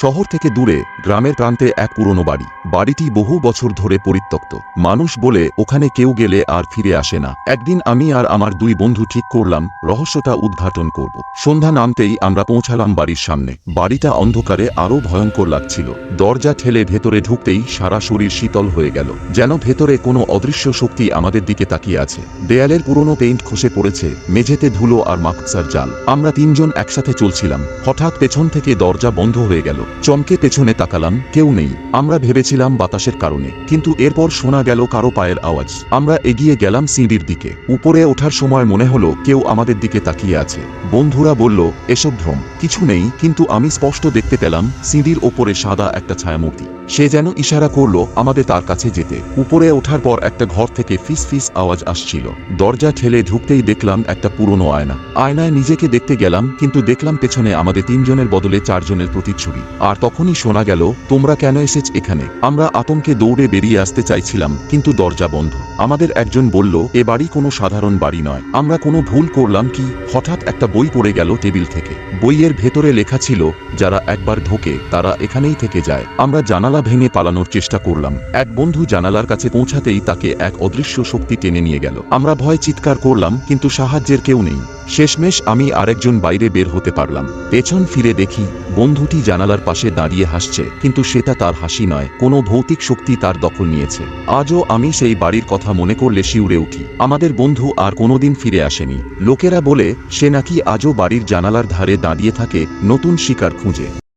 শহর থেকে দূরে, গ্রামের প্রান্তে এক পুরনো বাড়ি। বাড়িটি বহু বছর ধরে পরিত্যক্ত। মানুষ বলে, ওখানে কেউ গেলে আর ফিরে আসে না। একদিন আমি আর আমার দুই বন্ধু ঠিক করলাম, রহস্যটা উদ্ঘাটন করব। সন্ধ্যা নামতেই আমরা পৌঁছালাম বাড়ির সামনে। বাড়িটা অন্ধকারে আরও ভয়ঙ্কর লাগছিল। দরজা ঠেলে ভেতরে ঢুকতেই সারা শরীর শীতল হয়ে গেল। যেন ভেতরে কোনো অদৃশ্য শক্তি আমাদের দিকে তাকিয়ে আছে। দেয়ালের পুরনো পেইন্ট খসে পড়েছে, মেঝেতে ধুলো আর মাকসার জাল। আমরা তিনজন একসাথে চলছিলাম। হঠাৎ পেছন থেকে দরজা বন্ধ হয়ে গেল। চমকে পেছনে তাকালাম, কেউ নেই। আমরা ভেবেছিলাম বাতাসের কারণে, কিন্তু এরপর শোনা গেল কারও পায়ের আওয়াজ। আমরা এগিয়ে গেলাম সিঁড়ির দিকে। উপরে ওঠার সময় মনে হলো কেউ আমাদের দিকে তাকিয়ে আছে। বন্ধুরা বলল, এসব ভ্রম। কিছু নেই, কিন্তু আমি স্পষ্ট দেখতে পেলাম সিঁড়ির ওপরে সাদা একটা ছায়ামূর্তি। সে যেন ইশারা করল, আমাদের তার কাছে যেতে। উপরে ওঠার পর একটা ঘর থেকে ফিস ফিস আওয়াজ আসছিল। দরজা ঠেলে ঢুকতেই দেখলাম একটা পুরনো আয়না। আয়নায় নিজেকে দেখতে গেলাম, কিন্তু দেখলাম পেছনে আমাদের তিনজনের বদলে চারজনের প্রতিচ্ছবি। আর তখনই শোনা গেল, তোমরা কেন এসেছ এখানে? আমরা আতঙ্কে দৌড়ে বেরিয়ে আসতে চাইছিলাম, কিন্তু দরজা বন্ধ। আমাদের একজন বলল, এ বাড়ি কোনো সাধারণ বাড়ি নয়। আমরা কোনো ভুল করলাম কি? হঠাৎ একটা বই পড়ে গেল টেবিল থেকে। বইয়ের ভেতরে লেখা ছিল, যারা একবার ঢোকে, তারা এখানেই থেকে যায়। আমরা জানালা ভেঙে পালানোর চেষ্টা করলাম। এক বন্ধু জানালার কাছে পৌঁছাতেই তাকে এক অদৃশ্য শক্তি টেনে নিয়ে গেল। আমরা ভয় চিৎকার করলাম, কিন্তু সাহায্যের কেউ নেই। শেষমেশ আমি আরেকজন বাইরে বের হতে পারলাম। পেছন ফিরে দেখি, বন্ধুটি জানালার পাশে দাঁড়িয়ে হাসছে, কিন্তু সেটা তার হাসি নয়, কোনো ভৌতিক শক্তি তার দখল নিয়েছে। আজও আমি সেই বাড়ির কথা মনে করলে শিউরে উঠি। আমাদের বন্ধু আর কোনোদিন ফিরে আসেনি। লোকেরা বলে, সে নাকি আজও বাড়ির জানালার ধারে দাঁড়িয়ে থাকে, নতুন শিকার খুঁজে।